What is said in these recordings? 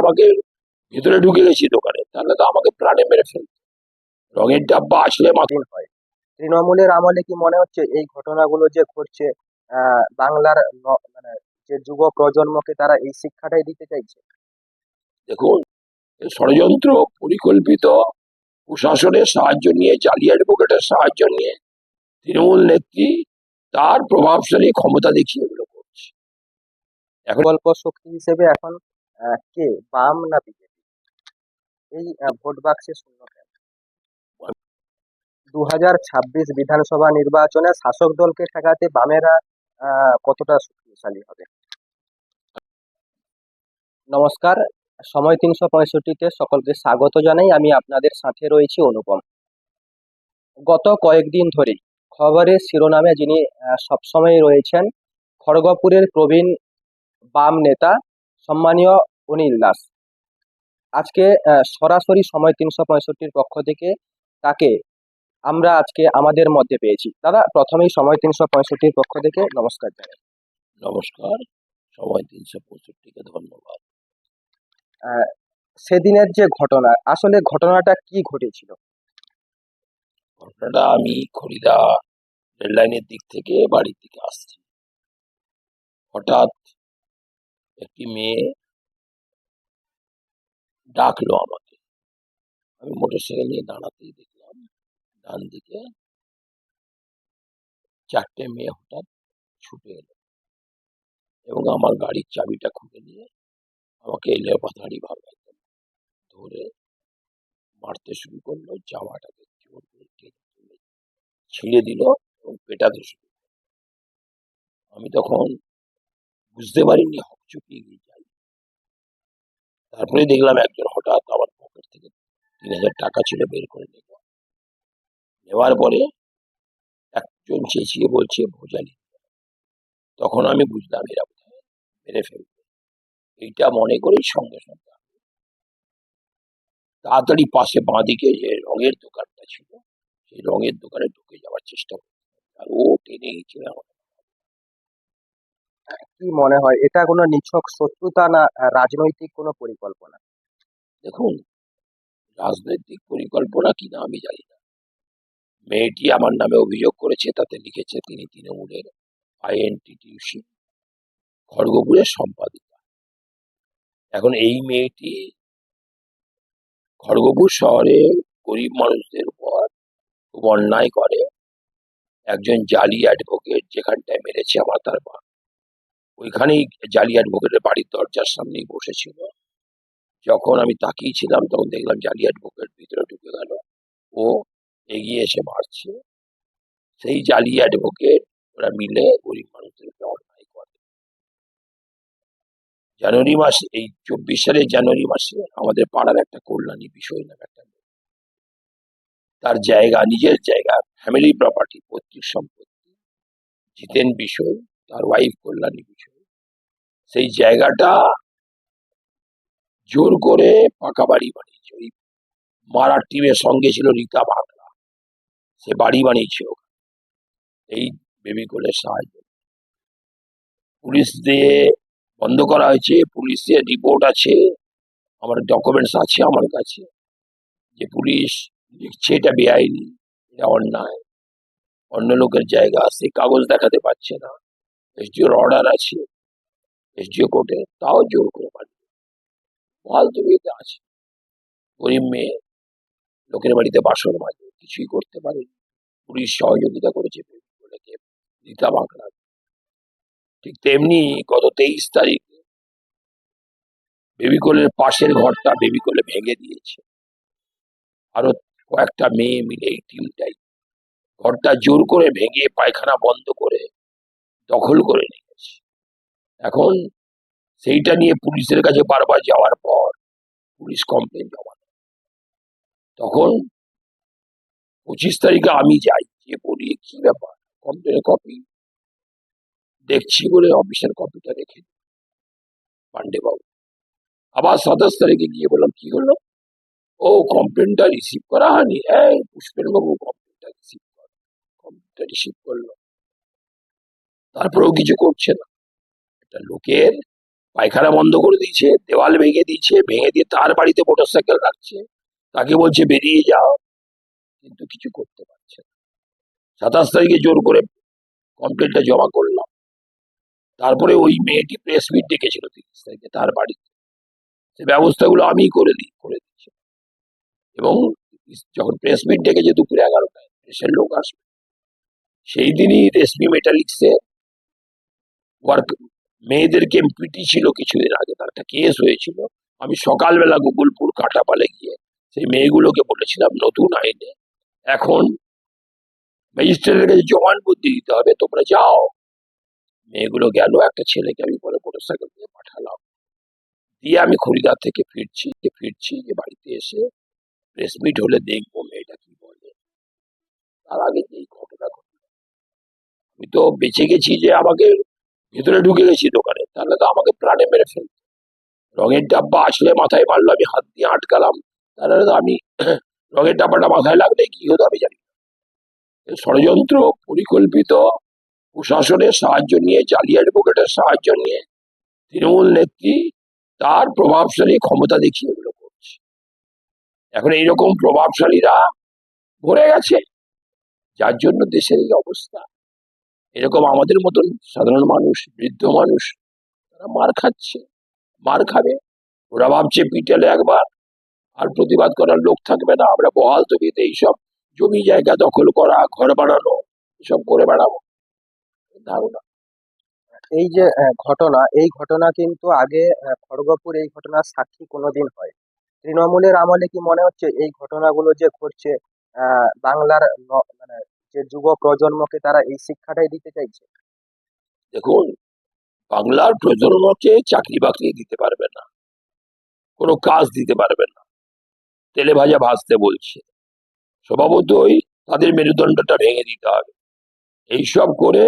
আমাকে ভেতরে ঢুকে গেছি দোকানে। তাহলে তো আমাকে প্রাণে মেরে ফেলতো। রঙের ডাব্বা আসলে মাথা দিন হয়। তৃণমূলের আমলে কি মনে হচ্ছে এই ঘটনাগুলো যে ঘটছে বাংলার মানে যে যুব প্রজন্মকে তারা এই শিক্ষাটাই দিতে চাইছে? দেখুন ষড়যন্ত্র পরিকল্পিত প্রশাসনের সাহায্য নিয়ে জালি অ্যাডভোকেটের সাহায্য নিয়ে তৃণমূল নেত্রী তার প্রভাবশালী ক্ষমতা দেখিয়ে এগুলো করছে। এখন অল্প শক্তি হিসেবে এখন কে বাম না বিজেপি? এই ভোট বাক্সে শূন্য কেন? দু হাজার ছাব্বিশ বিধানসভা নির্বাচনে শাসক দলকে ঠেকাতে বামেরা কতটা শক্তিশালী হবে? নমস্কার, সময় তিনশো পঁয়ষট্টিতে সকলকে স্বাগত জানাই। আমি আপনাদের সাথে রয়েছি অনুপম। গত কয়েকদিন ধরেই খবরের শিরোনামে যিনি সবসময় রয়েছেন, খড়গপুরের প্রবীণ বাম নেতা, সম্মানীয় অনিল দাস আজকে সরাসরি সময় তিনশো পঁয়ষট্টির পক্ষ থেকে তাকে আমরা আজকে আমাদের মধ্যে পেয়েছি। দাদা প্রথমেই সময় তিনশো পঁয়ষট্টির পক্ষ থেকে নমস্কার জানাই। নমস্কার। সময় তিনশো পঁয়ষট্টিকে ধন্যবাদ। সেদিনের যে ঘটনা আসলে ঘটনাটা কি ঘটেছিল? ঘটনাটা আমি খরিদা রেল লাইনের দিক থেকে বাড়ির দিকে আসছি। হঠাৎ একটি মেয়ে ডাকলো আমাকে। আমি মোটরসাইকেল নিয়ে দাঁড়াতেই দেখলাম ডান দিকে চারটে মেয়ে হঠাৎ ছুটে এলো এবং আমার গাড়ির চাবিটা খুলে নিয়ে আমাকে এলে পাথাড়ি ভাবে একদম ধরে মারতে শুরু করল, জামাটাকে জোর করে ছিঁড়ে দিল এবং পেটাতে শুরু আমি তখন বুঝতে পারিনি, হকচকিয়ে গিয়ে তারপরে দেখলাম একজন হঠাৎ আমার পকেট থেকে তিন হাজার টাকা ছিল বের করে নিল। নেওয়ার পরে একজন চেঁচিয়ে বলছে ভোজালি তখন আমি বুঝলাম এরা বোধহয় মেরে ফেলবে। এইটা মনে করেই সঙ্গে সঙ্গে তাড়াতাড়ি পাশে বাঁদিকে যে রঙের দোকানটা ছিল, সেই রঙের দোকানে ঢুকে যাওয়ার চেষ্টা করলাম। আর ও টেনে গেছিল আমার কি মনে হয়? এটা কোনো নিছক শত্রুতা না রাজনৈতিক কোনো পরিকল্পনা? দেখুন, রাজনৈতিক পরিকল্পনা কিনা আমি জানি না। মেয়েটি আমার নামে অভিযোগ করেছে, তাতে লিখেছে তিনি তৃণমূলের আইএনটিটিউসি, খড়গপুরের সম্পাদিকা। এখন এই মেয়েটি খড়গপুর শহরে গরিব মানুষদের উপর খুব অন্যায় করে। একজন জালি অ্যাডভোকেট যেখানটায় মেরেছে আমার তার মা ওইখানেই জালি অ্যাডভোকেটের বাড়ির দরজার সামনেই বসেছিল। যখন আমি তাকিয়েছিলাম তখন দেখলাম জালি অ্যাডভোকেট ভিতরে ঢুকে গেল। ও এগিয়ে এসে মারছে। সেই জালি অ্যাডভোকেট ওরা মিলে গরিব মানুষদের অন্যায় করে। জানুয়ারি মাসে, এই চব্বিশ সালের জানুয়ারি মাসে আমাদের পাড়ার একটা কল্যাণী বিষয় নামে একটা। তার জায়গা, নিজের জায়গা ফ্যামিলি প্রপার্টি পৈতৃক সম্পত্তি। জিতেন বিষয়, তার ওয়াইফ কল্যাণী বিষয়। সেই জায়গাটা জোর করে পাকা বাড়ি বানিয়েছে। ওই মারার টিমের সঙ্গে ছিল রীতা বাংলা। সে বাড়ি বানিয়েছে। এই বেবি কোলের সাহায্য। পুলিশ দিয়ে বন্ধ করা হয়েছে। পুলিশের রিপোর্ট আছে। আমার ডকুমেন্টস আছে আমার কাছে। যে পুলিশ লিখছে এটা বেআইনি, এটা অন্যায়। অন্য লোকের জায়গা সে কাগজ দেখাতে পারছে না। এসডিওর অর্ডার আছে। এসডিও কোর্টে, তাও জোর করে পাঠিয়ে ফালতু বিয়েতে আছে? গরিব মেয়ে, লোকের বাড়িতে বাসন মাজে, কিছুই করতে পারে পুলিশ সহযোগিতা করেছে বলেকে রীতা ঠিক তেমনি গত তেইশ তারিখ বেবিকোলের পাশের ঘরটা বেবিকোলে ভেঙে দিয়েছে। আরও কয়েকটা মেয়ে মিলে এই টিমটাই ঘরটা জোর করে ভেঙে পায়খানা বন্ধ করে দখল করে নিয়েছে এখন সেইটা নিয়ে পুলিশের কাছে বারবার যাওয়ার পর পুলিশ কমপ্লেন জমা তখন পঁচিশ তারিখে আমি যাই যে বলি কি ব্যাপার? কমপ্লেনের কপি দেখছি বলে অফিসের কপিটা রেখে দিই পান্ডে বাবু। আবার সাতাশ তারিখে গিয়ে বললাম কি হলো? ও কমপ্লেনটা রিসিভ করা হয়নি? এই পুষ্পেন বাবু কমপ্লেনটা রিসিভ কর কমপ্লেনটা রিসিভ করল। তারপরেও কিছু করছে না। একটা লোকের পায়খানা বন্ধ করে দিয়েছে, দেওয়াল ভেঙে দিয়েছে, ভেঙে দিয়ে তার বাড়িতে মোটর সাইকেল রাখছে। তাকে বলছে, বেরিয়ে যাও। কিন্তু কিছু করতে পারছে না। সাতাশ তারিখে জোর করে কমপ্লেনটা জমা করলাম। তারপরে ওই মেয়েটি প্রেস মিট ডেকেছিল তিরিশ তারিখে তার বাড়িতে। সে ব্যবস্থাগুলো আমি করে দিই, করে দিচ্ছি। এবং যখন প্রেস মিট ডেকেছে দুপুরে এগারোটায়, দেশের লোক আসবে। সেই দিনই রেশমি মেটালিক্সে ওয়ার্ক মেয়েদেরকে পিটি ছিল, কিছুদিন আগে তার একটা কেস হয়েছিল। আমি সকালবেলা গোকুলপুর কাটাপালে গিয়ে সেই মেয়েগুলোকে বলেছিলাম, নতুন আইনে এখন ম্যাজিস্ট্রেটের কাছে জবানবন্দি দিতে হবে, তোমরা যাও। মেয়েগুলো গেল, একটা ছেলেকে আমি পরে মোটরসাইকেল দিয়ে পাঠালাম। দিয়ে আমি খরিদার থেকে ফিরছি ফিরছি, যে বাড়িতে এসে প্রেস মিট হলে দেখব মেয়েটা কি বলে। তার আগে এই ঘটনা ঘটলো, আমি তো বেঁচে গেছি যে আমাকে ভেতরে ঢুকে গেছি দোকানে। তাহলে তো আমাকে প্রাণে মেরে ফেলতো। রঙের ডাব্বা আসলে মাথায় মারলো, আমি হাত দিয়ে আটকালাম। তাহলে তো আমি রঙের ডাব্বাটা মাথায় লাগলে কি হতো আমি জানি। ষড়যন্ত্র পরিকল্পিত প্রশাসনের সাহায্য নিয়ে, জালি অ্যাডভোকেটের সাহায্য নিয়ে তৃণমূল নেত্রী তার প্রভাবশালী ক্ষমতা দেখিয়ে এগুলো করছে। এখন এইরকম প্রভাবশালীরা ভরে গেছে। যার জন্য দেশের এই অবস্থা। এরকম আমাদের মতন সাধারণ মানুষ, বৃদ্ধ মানুষ, তারা মার খাচ্ছে, মার খাবে। ওরা ভাবছে পিটালে একবার, আর প্রতিবাদ করার লোক থাকবে না। আমরা বহাল তবিতে এইসব জমি জায়গা দখল করা, ঘর বানানো, এসব করে বেড়াবো। ধারণা। এই যে ঘটনা, এই ঘটনা কিন্তু আগে খড়গপুর এই ঘটনার সাক্ষী কোনোদিন হয় তৃণমূলের আমলে কি মনে হচ্ছে এই ঘটনাগুলো যে ঘটছে বাংলার মানে যে যুব প্রজন্মকে তারা এই শিক্ষাটাই দিতে চাইছে। দেখুন, বাংলার প্রজন্মকে চাকরি বাকরি দিতে পারবে না। কোনো কাজ দিতে পারবে না। তেলে ভাজা ভাজতে বলছে। স্বভাবতই তাদের মেরুদণ্ডটা ভেঙে দিতে হবে। এইসব করে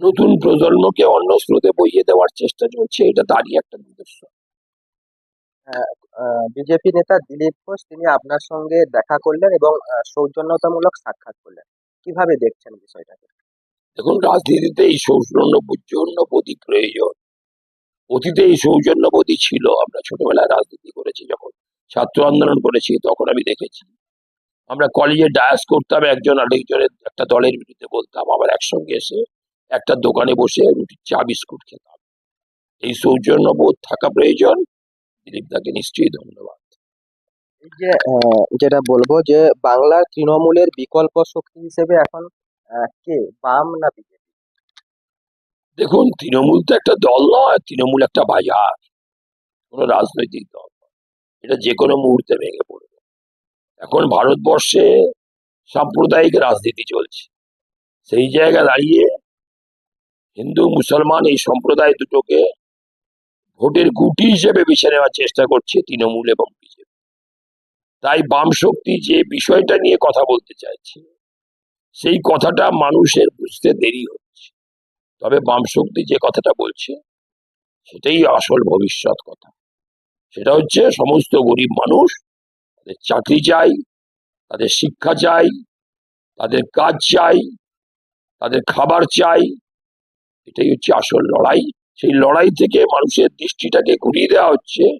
নতুন প্রজন্মকে অন্য স্রোতে বইয়ে দেওয়ার চেষ্টা চলছে, এটা তারই একটা নিদর্শন বিজেপি নেতা দিলীপ ঘোষ, তিনি আপনার সঙ্গে দেখা করলেন এবং সৌজন্যতামূলক সাক্ষাৎ করলেন। কীভাবে দেখছেন বিষয়টাকে? দেখুন, রাজনীতিতে এই সৌজন্য সৌজন্যবোধী প্রয়োজন। অতীতে এই সৌজন্যবোধী ছিল। আমরা ছোটবেলায় রাজনীতি করেছি, যখন ছাত্র আন্দোলন করেছি, তখন আমি দেখেছি। আমরা কলেজে ডায়াস করতাম, একজন আরেকজনের, একটা দলের বিরুদ্ধে বলতাম আবার একসঙ্গে এসে একটা দোকানে বসে রুটির চা, বিস্কুট খেতাম। এই সৌজন্যবোধ থাকা প্রয়োজন। দিলীপ দাকে নিশ্চয়ই ধন্যবাদ। যে যেটা বলব যে বাংলার তৃণমূলের বিকল্প শক্তি হিসেবে এখন কে? বাম না বিজেপি? দেখুন তৃণমূল তো একটা দল নয় তৃণমূল একটা বাজার কোনো রাজনৈতিক দল নয়। এটা যে কোনো মুহূর্তে ভেঙে পড়বে। এখন ভারতবর্ষে সাম্প্রদায়িক রাজনীতি চলছে। সেই জায়গা দাঁড়িয়ে হিন্দু মুসলমান এই সম্প্রদায় দুটোকে ভোটের গুটি হিসেবে বেছে নেওয়ার চেষ্টা করছে তৃণমূল এবং বিজেপি। তাই বাম শক্তি যে বিষয়টা নিয়ে কথা বলতে চাইছে, সেই কথাটা মানুষের বুঝতে দেরি হচ্ছে। তবে বাম শক্তি যে কথাটা বলছে, সেটাই আসল ভবিষ্যৎ কথা। সেটা হচ্ছে সমস্ত গরিব মানুষ তাদের চাকরি চাই, তাদের শিক্ষা চাই, তাদের কাজ চাই, তাদের খাবার চাই, এটাই হচ্ছে আসল লড়াই। সেই লড়াই থেকে মানুষের দৃষ্টিটাকে ঘুরিয়ে দেওয়া হচ্ছে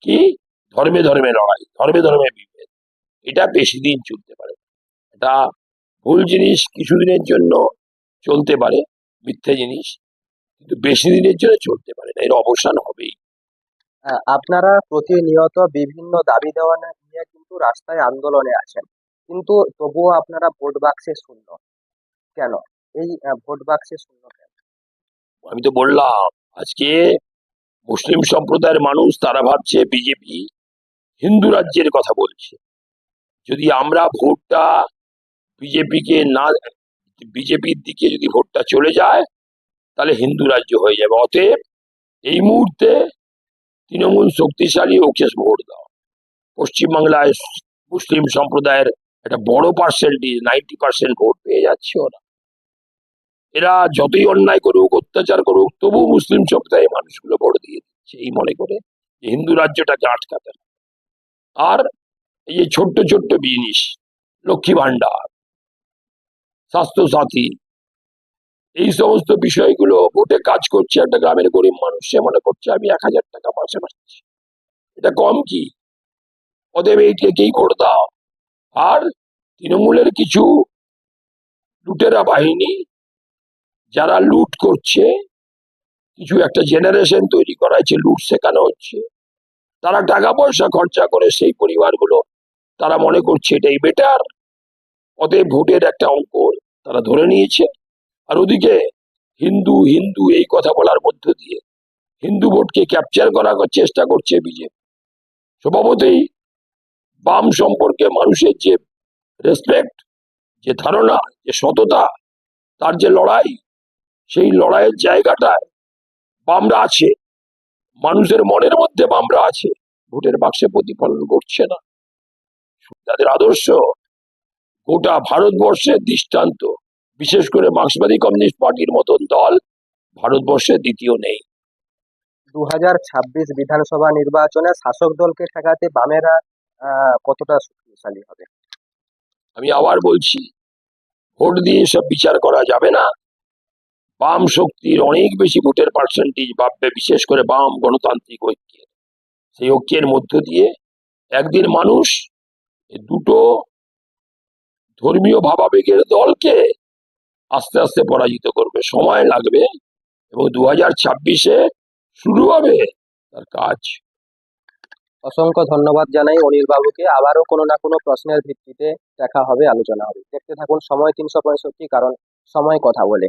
কি? ধর্মে ধর্মে লড়াই ধর্মে ধর্মে বিভেদ। এটা বেশি দিন চলতে পারে এটা ভুল জিনিস কিছুদিনের জন্য চলতে পারে মিথ্যে জিনিস কিন্তু বেশি দিনের জন্য চলতে পারে না। এর অবসান হবেই। আহ, আপনারা প্রতিনিয়ত বিভিন্ন দাবি দেওয়া নিয়ে কিন্তু রাস্তায় আন্দোলনে আছেন। কিন্তু তবুও আপনারা ভোট বাক্সে শূন্য। কেন? এই ভোট বাক্সে শূন্য কেন? আমি তো বললাম আজকে মুসলিম সম্প্রদায়ের মানুষ তারা ভাবছে বিজেপি হিন্দু রাজ্যের কথা বলছে। যদি আমরা ভোটটা বিজেপিকে না, বিজেপির দিকে যদি ভোটটা চলে যায়, তাহলে হিন্দু রাজ্য হয়ে যাবে। অতএব এই মুহূর্তে তৃণমূল শক্তিশালী ওকে ভোট দাও। পশ্চিমবাংলায় মুসলিম সম্প্রদায়ের একটা বড় পার্সেন্টেজ নাইনটি পার্সেন্ট ভোট পেয়ে যাচ্ছে ওরা। এরা যতই অন্যায় করুক, অত্যাচার করুক তবু মুসলিম সম্প্রদায়ের মানুষগুলো ভোট দিয়ে দিচ্ছে। এই মনে করে হিন্দু রাজ্যটাকে আটকাতে আর এই যে ছোট্ট ছোট্ট জিনিস লক্ষ্মী ভাণ্ডার স্বাস্থ্য সাথী এই সমস্ত বিষয়গুলো ভোটে কাজ করছে একটা গ্রামের গরিব মানুষ, সে মনে করছে, আমি এক হাজার টাকা মাসে পাচ্ছি। এটা কম কি? অতএব এইটাকেই ভোট দাও আর তৃণমূলের কিছু লুটেরা বাহিনী যারা লুট করছে, কিছু একটা জেনারেশন তৈরি করা হয়েছে লুট শেখানো হচ্ছে, তারা টাকা পয়সা খরচা করে সেই পরিবারগুলো, তারা মনে করছে এটাই বেটার অতএব ভোটের একটা অঙ্ক তারা ধরে নিয়েছে। আর ওদিকে হিন্দু হিন্দু এই কথা বলার মধ্য দিয়ে হিন্দু ভোটকে ক্যাপচার করার চেষ্টা করছে বিজেপি। স্বভাবতই বাম সম্পর্কে মানুষের যে রেসপেক্ট যে ধারণা, যে সততা, তার যে লড়াই সেই লড়াইয়ের জায়গাটায় বামরা আছে। মানুষের মনের মধ্যে বামরা আছে। ভোটের বাক্সে প্রতিফলন করছে না। তাদের আদর্শ গোটা ভারতবর্ষের দৃষ্টান্ত। বিশেষ করে মার্ক্সবাদী কমিউনিস্ট পার্টির মতন দল ভারতবর্ষে দ্বিতীয় নেই। দু হাজার ছাব্বিশ বিধানসভা নির্বাচনে শাসক দলকে ঠেকাতে বামেরা কতটা শক্তিশালী হবে? আমি আবার বলছি ভোট দিয়ে সব বিচার করা যাবে না। বাম শক্তির অনেক বেশি ভোটের পার্সেন্টেজ বাড়বে বিশেষ করে বাম গণতান্ত্রিক ঐক্যের। সেই ঐক্যের মধ্য দিয়ে একদিন মানুষ দুটো ধর্মীয় ভাবাবেগের দলকে আস্তে আস্তে পরাজিত করবে। সময় লাগবে এবং দু হাজার ছাব্বিশে শুরু হবে তার কাজ। অসংখ্য ধন্যবাদ জানাই অনিল বাবুকে। আবারও কোনো না কোনো প্রশ্নের ভিত্তিতে দেখা হবে, আলোচনা হবে। দেখতে থাকুন সময় তিনশো পঁয়ষট্টি, কারণ সময় কথা বলে।